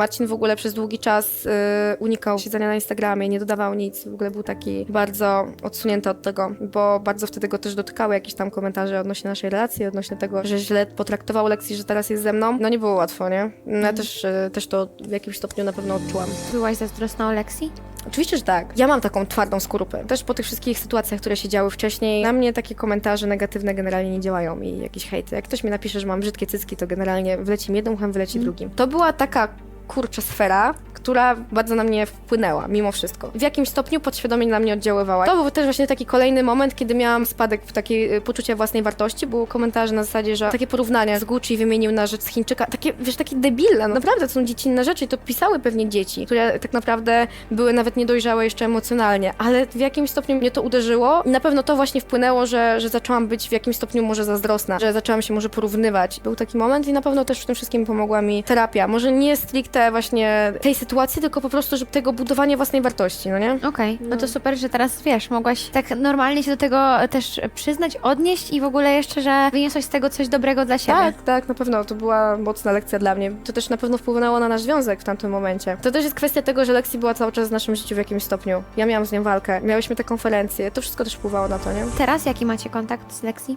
Marcin w ogóle przez długi czas y, unikał siedzenia na Instagramie, nie dodawał nic, w ogóle był taki bardzo odsunięty od tego, bo bardzo wtedy go też dotykały jakieś tam komentarze odnośnie naszej relacji, odnośnie tego, że źle potraktował Lexi, że teraz jest ze mną. No nie było łatwo, nie? Ja też, y, też to w jakimś stopniu na pewno odczułam. Byłaś zazdrosna o Lexi? Oczywiście, że tak. Ja mam taką twardą skorupę. Też po tych wszystkich sytuacjach, które się działy wcześniej, na mnie takie komentarze negatywne generalnie nie działają i jakieś hejty. Jak ktoś mi napisze, że mam brzydkie cycki, to generalnie wleci mi jednym uchem, wyleci drugim. To była taka kurcza sfera, która bardzo na mnie wpłynęła, mimo wszystko. W jakimś stopniu podświadomie na mnie oddziaływała. To był też właśnie taki kolejny moment, kiedy miałam spadek w takiej y, poczucia własnej wartości. Było komentarze na zasadzie, że takie porównania z Gucci wymienił na rzecz z Chińczyka. Takie, wiesz, takie debilne. No, naprawdę to są dziecinne rzeczy i to pisały pewnie dzieci, które tak naprawdę były nawet niedojrzałe jeszcze emocjonalnie, ale w jakimś stopniu mnie to uderzyło. Na pewno to właśnie wpłynęło, że, że zaczęłam być w jakimś stopniu może zazdrosna, że zaczęłam się może porównywać. Był taki moment i na pewno też w tym wszystkim pomogła mi terapia. Może nie stricte właśnie tej sytuacji, tylko po prostu, że tego budowania własnej wartości, no nie? Okej, no. No. to super, że teraz wiesz, mogłaś tak normalnie się do tego też przyznać, odnieść i w ogóle jeszcze, że wyniosłaś z tego coś dobrego dla siebie. Tak, tak, na pewno. To była mocna lekcja dla mnie. To też na pewno wpłynęło na nasz związek w tamtym momencie. To też jest kwestia tego, że Lexi była cały czas w naszym życiu w jakimś stopniu. Ja miałam z nią walkę, miałyśmy te konferencje. To wszystko też wpływało na to, nie? Teraz jaki macie kontakt z Lexi?